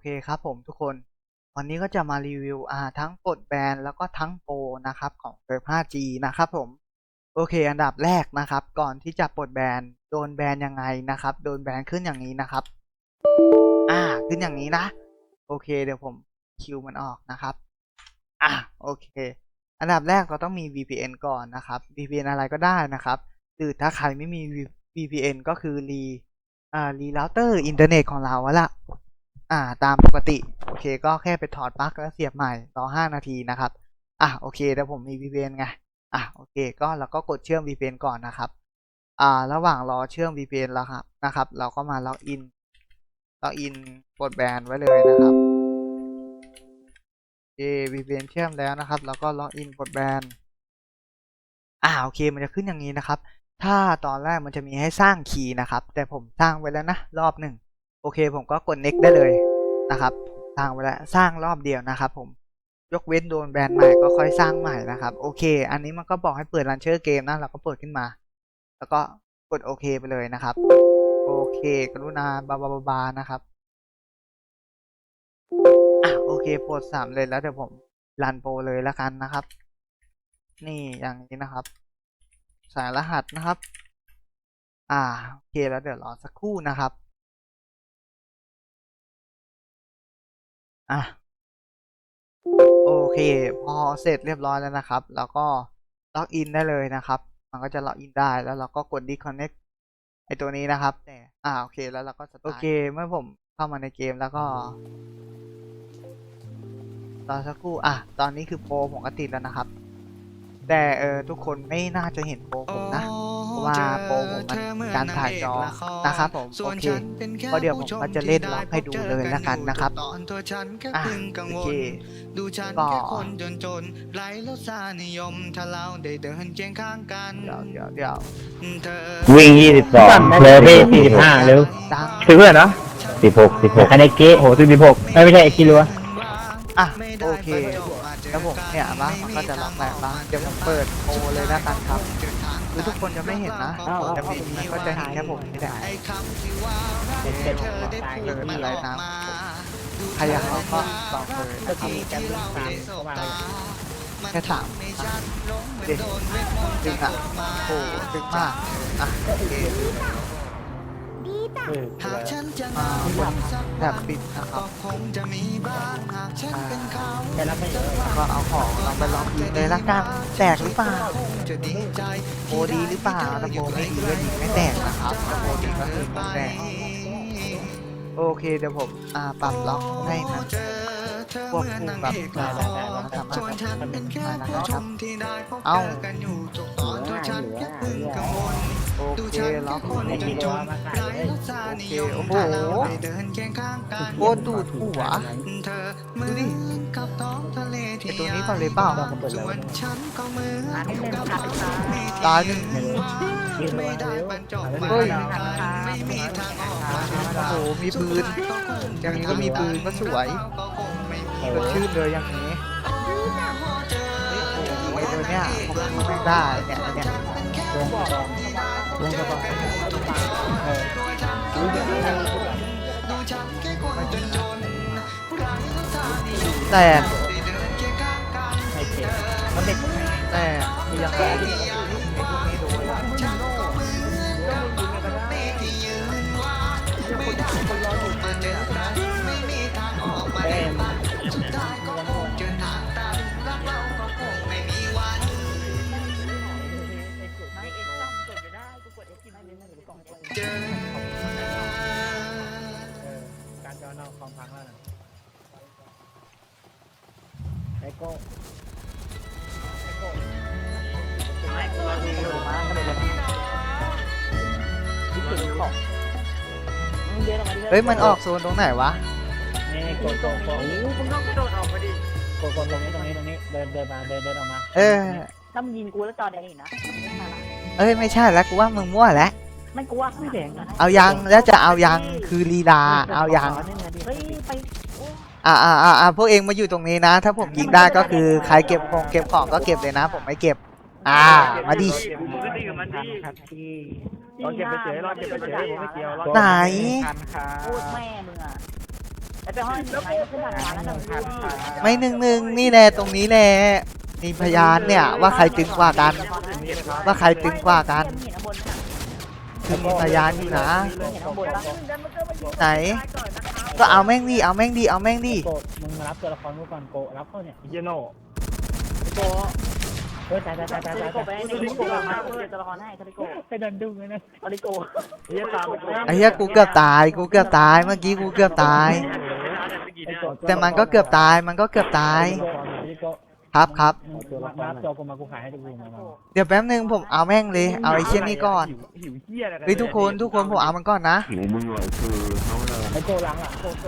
เคครับผมทุกคน วันนี้ก็จะมารีวิวอ่าทั้งปลดแบนแล้วก็ทั้งโปรนะครับของเซิร์ฟ 5G นะครับผม โอเค อันดับแรกนะครับ ก่อนที่จะปลดแบนโดนแบนยังไงนะครับ โดนแบนขึ้นอย่างนี้นะครับ อ่า ขึ้นอย่างนี้นะ โอเค เดี๋ยวผมคิวมันออกนะครับ อะโอเค อันดับแรกเราต้องมี VPN ก่อนนะครับ VPN อะไรก็ได้นะครับหรือถ้าใครไม่มี VPN ก็คือรีอ่ารีเราเตอร์อินเทอร์เน็ตของเราอะละ อ่า ตามปกติ โอเค ก็แค่ไปถอดปลั๊กแล้วเสียบใหม่รอ5 นาทีนะครับ อะโอเคเดี๋ยวผมมี VPN ไง อะโอเค ก็เราก็กดเชื่อม VPN ก่อนนะครับ อ่า ระหว่างรอเชื่อม VPN แล้วครับนะครับ เราก็มาล็อกอินล็อกอินกดแบนไว้เลยนะครับโอเค VPN เชื่อมแล้วนะครับ แล้วก็ล็อกอินกดแบนอ่าโอเค มันจะขึ้นอย่างนี้นะครับ ถ้าตอนแรกมันจะมีให้สร้างคีย์นะครับ แต่ผมสร้างไว้แล้วนะรอบหนึ่ง โอเคผมก็กด next ได้เลยนะครับสร้างไว้แล้วสร้างรอบเดียวนะครับผมยกเว้นโดนแบนใหม่ก็ค่อยสร้างใหม่นะครับ โอเค อันนี้มันก็บอกให้เปิด launcher เกมนะเราก็เปิดขึ้นมา แล้วก็กดโอเคไปเลยนะครับ โอเค กรุณาบาบาบาบานะครับอะโอเคโปรดสามเลยแล้วเดี๋ยวผมรันโปรเลยแล้วกันนะครับ นี่อย่างนี้นะครับ สายรหัสนะครับ อ่าโอเคแล้วเดี๋ยวรอสักครู่นะครับ อะโอเค พอเสร็จเรียบร้อยแล้วนะครับ แล้วก็ล็อกอินได้เลยนะครับ มันก็จะล็อกอินได้แล้วเราก็กด disconnect ไอตัวนี้นะครับแต่อ่าโอเคแล้วเราก็สตาร์ทโอเคเมื่อผมเข้ามาในเกมแล้วก็รอสักครู่อะตอนนี้คือโปรผมก็ติดแล้วนะครับ แต่เออทุกคนไม่น่าจะเห็นโปรผมนะ เพราะว่าโปรผมมันการถ่ายจอนะครับผมโอเคเพราะเดี๋ยวผมก็จะเล่นล็อกให้ดูเลยแล้วกันนะครับอะโอเคดูฉันก็แค่คนจนจนๆไร้รสานิยมถ้าเราได้เดินเคียงข้างกันเดี๋ยวเดี๋ยวเดี๋ยวเธอวิ่งยี่สิบสองเลเวลสี่สิบห้าเร็วดังคือเพื่อนเนาะสิบหกสิบหกคาเนเกะโหสิบสิบหกไม่ไม่ใช่ไอ้คิรัวอะโอเคแล้วผมเนี่ยบ้างมันก็จะล็อกแรงบ้างเดี๋ยวผมเปิดโปรเลยแล้วกันครับ คือทุกคนจะไม่เห็นนะจะมีมันก็จะเห็นแค่ผมนี่แหละไอ้คำที่ว่าเราเป็นเป็นเธอได้ตายพูดเออมาอะไรหลอกนะมาใครอยากลองก็ลองเลยก็นะครับทีกันตามเข้ามาเลยแค่สามเด็กดึงอะโอ้ดึงมากอะโอเค เออหากฉันจะมาเหงาบนแบบปิดนก็คงจะมีบ้างหากฉันเป็นเขาแต่รับไม่ได้แล้วก็เอาของลองไปลองยิงเลยละกันแตกหรือเปล่าโบดีหรือเปล่าถ้าโบไม่ดีก็ยิงไม่แตกนะครับถ้าโบดีก็คือมันแตกโอเคเดี๋ยวผมอ่าปรับล็อกให้มันควบคู่กับอ่าเราสามารถส่วนฉันเป็นแค่ทำได้ผู้นะชครับมที่ได้พบเอ้าเจอกันอยู่ทุกตอนตัวฉันแค่เพิ่งกังวลโอ ดูเคฉันล็แค่อกคนไอ้จคินจนไร้รสานิยมโอเคโอ้เราโหได้เดินเคียงข้างกันโคตรดูดหัวเธอเหมือนกับท้องทะเลที่ไอตัวนี้ก่อนเลยเปล่าส่วนฉันก็เหมือนกับท้องทะเลตายหนึ่งคิรัวไม่เร็ได้วบรรจบเฮ้ยไม่มีทางออกโอ้โหมีปืนอย่างนี้ก็มีปืนก็สวยสดชื่นเลยอย่างนี้โอ้โหไอ้ตัวเนี้ยผมไม่ได้เนี่ยเนี่ย ลงบอกระบอกเออดูฉันแค่คนจนจนไร้รสานิยมแต่ยังไง ที่สุดของเฮ้ยมันออกโซนตรงไหนวะ นี่โกโก้โก้มึงต้องกระโดดออกมาดิโกโก้ตรงนี้ตรงนี้ตรงนี้เดินเดินมาเดินเดินออกมาเออถ้ามึงยิงกูแล้วจอแดงอีกนะเอ้ยไม่ใช่แล้วกูว่ามึงมั่วแล้วไม่กลัวไม่แดงนะเอายังแล้วจะเอายังคือลีลาเอายังเฮ้ยไปอ่าอ่าอ่าอ่าพวกเองมาอยู่ตรงนี้นะ ถ้าผมยิงได้ก็คือใครเก็บของเก็บของก็เก็บเลยนะ ผมไม่เก็บ อ่า มาดิ ครับ พี่รอเก็บไปเฉยรอเก็บไปเฉยผมไม่เกี่ยวไหน พูดแม่มึงอะไไปห้อยไหนขึ้นทางขวาแล้วนะดูดิไม่หนึ่งหนึ่งนี่แหละตรงนี้แหละมีพยานเนี่ยว่าใครตึงกว่ากัน ว่าใครตึงกว่ากันเห็นข้างบนคือมีพยานอยู่นะ เห็นข้างบนปะไหน ก็เอาแม่งดิเอาแม่งดิเอาแม่งดิโกมึงมารับตัวละครกูก่อนโกรับเขาเนี่ยเยโน่โก เฮ้ยตายตายตายตายทาริโกตายไปให้ทาริโกมาเดี๋ยวตัวละครให้ทาริโกไปดันดุ้งเลยนะทาริโกเยตามไอ้เหี้ยกูเกือบตายกูเกือบตายเมื่อกี้กูเกือบตาย แต่มันก็เกือบตายมันก็เกือบตายครับครับตัวละครตัวกูมากูขายให้ดูมาเดี๋ยวแป๊บนึงผมเอาแม่งเลยเอาไอ้เชี่ยนี่ก่อนหิวเหี้ยอะไรเฮ้ยทุกคนทุกคนผมเอามันก่อนนะ หิวมึงเหรอคือ ไอ้โกหลังอะโกโก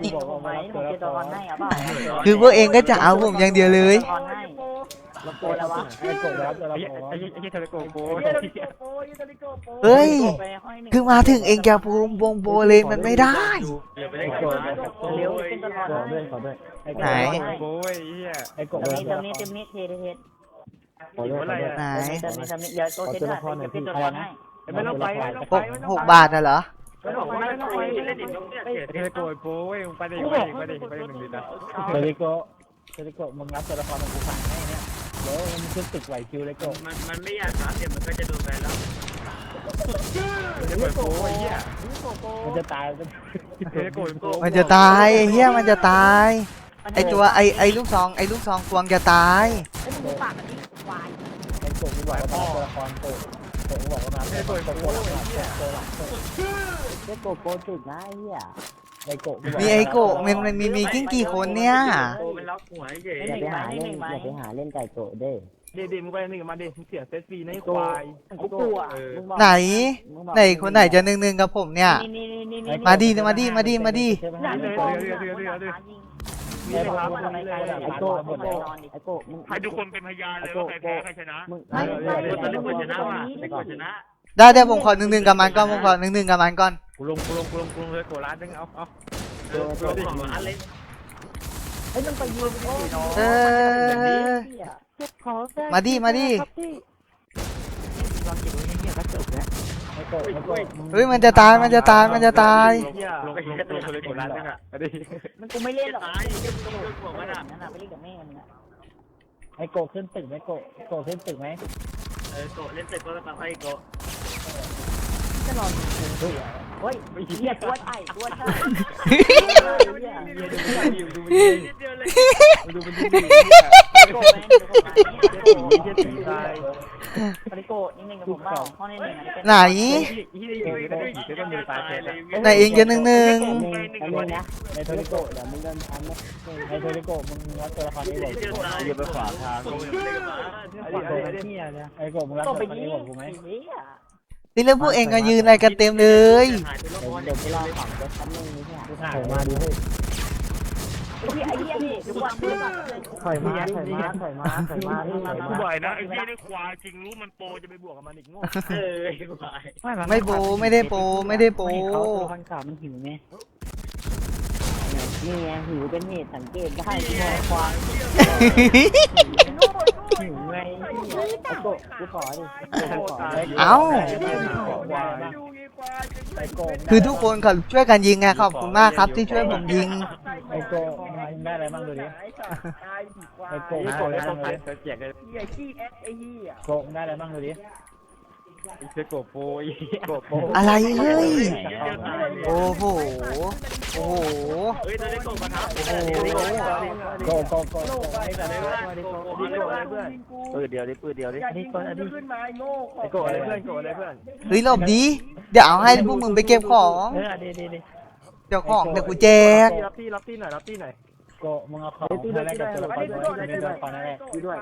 กูบอกว่าไหมมารับผตัวมละเจอคตัวละครรให้อะเปล่าคือพวกเองก็จะเอาผมอย่างเดียวเลยตัวละครให้แล้วโกแล้ววะไอ้โกรับตัวละไอ้ครไอ้ไอ้เทเลโกโก้เฮ้ยไปห้อยหนึ่งคือมาถึงเองจะภูมิวงโบเลยมันไม่ได้ ไอ้โกเร็วขึ้นตัวละครขอให้ด้วยขอด้วยไอ้โกไหน โก้ยเหี้ยไอ้โกเติมรับนี้ตัวเติมละนี้ครเติมนี้เทเทเทขอด้วยขอด้วย ไหนเติมนี้เติมนี้เดี๋ยวโกเทได้เก็บตัวละครให้ ไม่ต้องไปไม่ต้องหไปกหกบาทน่ะเหรอ ไม่ต้องไปไม่ต้องไปเล่นดิเทเลโกโก้ยมึงไปดิไปดิไปดิไปดิหนึ่งดินะเซริโกเซริโกมึงรับตัวละครของกูขายให้เนี่ยเดี๋ยวมันขึ้นตึกไหวคิวเลยโกมันมันไม่อยากรับเดี๋ยวมันก็จะโดนแบนแล้วเทเลโกโก้ยเหี้ยมันจะตายเทเลโกโก้มันจะตายไอ้เหี้ยมันจะตาย ไอตัวไอไอลูกซองไอลูกซองกวงจะตาย ไอ้มึงดูปากมันดิควายไอ้โกกูบอกว่ามาตัวละครโก โกกูบอกว่ามาตัวละครโกหลังโกหลังโกไอ้โกโกจุดนะไอ้เหี้ยไอ้โกมีไอโกะมันมันมีมีกิ้งกี่คนเนี่ยโตเป็นล็อกหัวเฉยหนึ่งไปหมหนึ่งไหมอย่าไปหาเล่นไก่โกเด้เดี๋ยวเดี๋ยวมึงไปหนึ่งมาเดิมึงเสียเซตฟรีนควายกูกลัวไหนไหนคนไหนจะหนึ่งหนึ่งกับผมเนี่ยมาดิมาดิมาดิมาดิ อยากโกงอยากโกงอยากยิงมีอะไรครับไมไอ้โกไอ้โกมึงให้ทุกคนเป็นพยานเลยว่าใครแพ้ใครชนะมึงไม่ไม่คนตอนนี้คนชนะว่ะเป็นคนชนะได้ได้ผมขอหนึ่งหนึ่งกับมันก่อนผมขอหนึ่งหนึ่งกับมันก่อนกูลงกูลงกูลงกูลงเลยโกร้านนึงเอาเอาเออโดนของร้านเลยไอ้มึงไปยืนโอ้ยเออมาดิมาดิ ลองจิบเงียบๆก็จบแล้วไอ้โกไอ้โกเฮ้ยมันจะตายมันจะตายมันจะตายเหี้ยลงลงลงเลยโกร้านนึงอะเอาดิมันกูไม่เล่นหรอกตายยังโดนหัวมันอะนั่นน่ะไปเล่นกับแม่มึงอะไอ้โกขึ้นตึกไหมโกโกขึ้นตึกไหมเออโกเล่นเสร็จก็ต้องไปโกจะรอเฮ้ยเฮียตัวไอ้ตัวไอ้ดูมันดีดูมันดีโกแม่ง โกแม่งเหี้ยตีตายปริโกนิ่งๆกับผมเปล่าข้อนี้หนึ่งไหนเหี้ยอยู่ได้กี่ก็ต้องมือตายเลยไหนเองจะหนึ่งหนึ่งอันนี้นะในโทริโกเดี๋ยวมึงเดินทางในโทริโกมึงรับตัวละครนี้หมดเดี๋ยวตายอย่าไปขวางทางโกยังไม่ได้กับมาไอ้โกมันเที่ยนะไอ้โกมึงรับก็ตัวไปละครยินี้งหมดกูไหมนี่แล้วพวกเองก็ยืนอะไรกันเต็มเลยหายไปรอบเดี๋ยวกูรอของจะทำนึงนี่กูถ่ายมาดิเฮ้ ยไอ้เหี้ยนี่ทุกวันทุกวันถอยมาถอยมาถอยมาถอยมาถอยกูมาบ่อยนะไอ้ที่ได้ควายจริงรู้มันโปจะไปบวกกับมันอีกโง่เออไอ้ควายไม่โปไม่ได้โปไม่ได้โปเขาตัวพันขามันหิวไงนี่ไงหิวเป็นเหตุสังเกตได้ที่มองควายหิวไงไอ้โกกูขอดิเอ้าคือทุกคนเขาช่วยกันยิงไงขอบคุณมากครับที่ช่วยผมยิง ไอ้โกได้อะไรบ้างดูดิไอ้โกไอ้ได้โกอะไรไอ้โกบ้างดูไอ้ดิแจกเลยโกได้อะไรบ้างดูดิไอ้โกโปยโกโปอะไรเฮ้ยโอ้โหโอ้โหเฮ้ยตอนนี้โกมาทับโอ้โหโกโกโกโกไอ้แต่เลยว่าโกโกมาเลยว่าเพื่อนปืนเดียวดิปืนเดียวดิอันนี้ตัวอันนี้ไอ้โกอะไรเพื่อนโกอะไรเพื่อนเฮ้ยหลบดีเดี๋ยวเอาให้พวกมึงไปเก็บของเออดีดีดี เดี๋ยวของเดี๋ยวกูแจกรับที่รับที่หน่อยรับที่หน่อยโกมึงเอาของมาแลกกับตัวละครตัวนี้ตัวละครนั่นแหละด้วย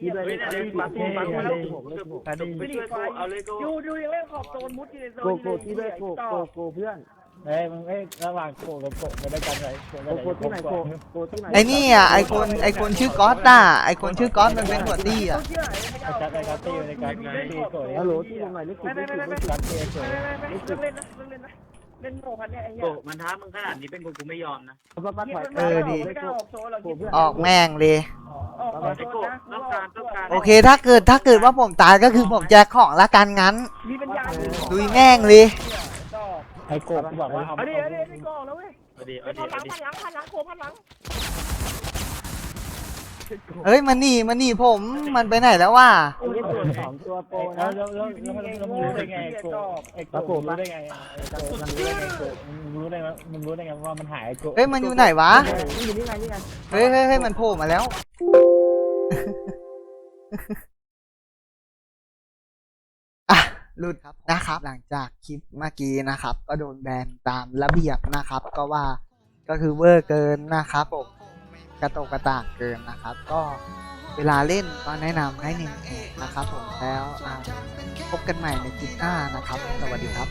ที่ด้วยเฮ้ยที่ปั๊บด้วยปั๊บที่ปั๊บด้วยปั๊บไปช่วยโกเอาเลยโกดูดูยังเล่นขอบโซนมุดอยู่ในโซนโกโกที่ด้วยโกโกโกเพื่อนเอ้ยมึงเอ้ยระหว่างโกกับโกไปด้วยกันเลยโกโกที่ไหนโกโกที่ไหนไอ้นี่อะไอคนไอคนชื่อก๊อตอะไอคนชื่อก๊อตมันเป็นหัวตี้อะเชื่อไม่ไอ้เอาจัดไอ้กัตตี้ในการที่โกฮัลโหลที่ตรงไหนนี่คือไม่คือไม่กัตตี้โกไม่ไม่ไม่เล่นนะ เล่นนะเล่นโง่พันเนี่ยไอ้เหี้โกยมันท้ามึงขนาดนี้เป็นกูกูไม่ยอมนะป้าป้าถอยเออดี ไม่กล้าออกโซนหรอกออกแม่งเลย ออกไอ้โกต้องการต้องการโอเค ถ้าเกิดถ้าเกิดว่าผมตายก็คือผมแจกของละกันงั้น มีปัญญาลุยแม่งเลยก็ไอ้โกบกูบอกว่าเอาเอาดิเอาดินี่กองแล้วเว้ยเอาดีไปเอาดีพันหลัเอางดีพันหลังพันหลังโคพันหลัง เอ้ยมันหนีมันหนีผมมันไปไหนแล้ววะไอ้ตัวสองตัวโปแล้วแล้วแล้วแล้วแล้วมึงรู้ได้ไงโกบไอ้โกบรู้ได้ไงไอ้โกบมันรู้ได้ไงโกบมึงรู้ได้ไงมึงรู้ได้ไงว่ามันหายไอ้โกบเฮ้ยมันอยู่ไหนวะนี่อยู่นี่ไงนี่ไงเฮ้ยเฮ้ยเฮ้ยมันโผล่มาแล้วอะหลุดครับนะครับ หลังจากคลิปเมื่อกี้นะครับ ก็โดนแบนตามระเบียบนะครับ ก็ว่าก็คือเวอร์เกินนะครับผม กระโตกกระตากเกินนะครับ ก็เวลาเล่นก็แนะนำให้หนึ่งนนะครับผมแล้วพบกันใหม่ในคลิปหน้านะครับ สวัสดีครับ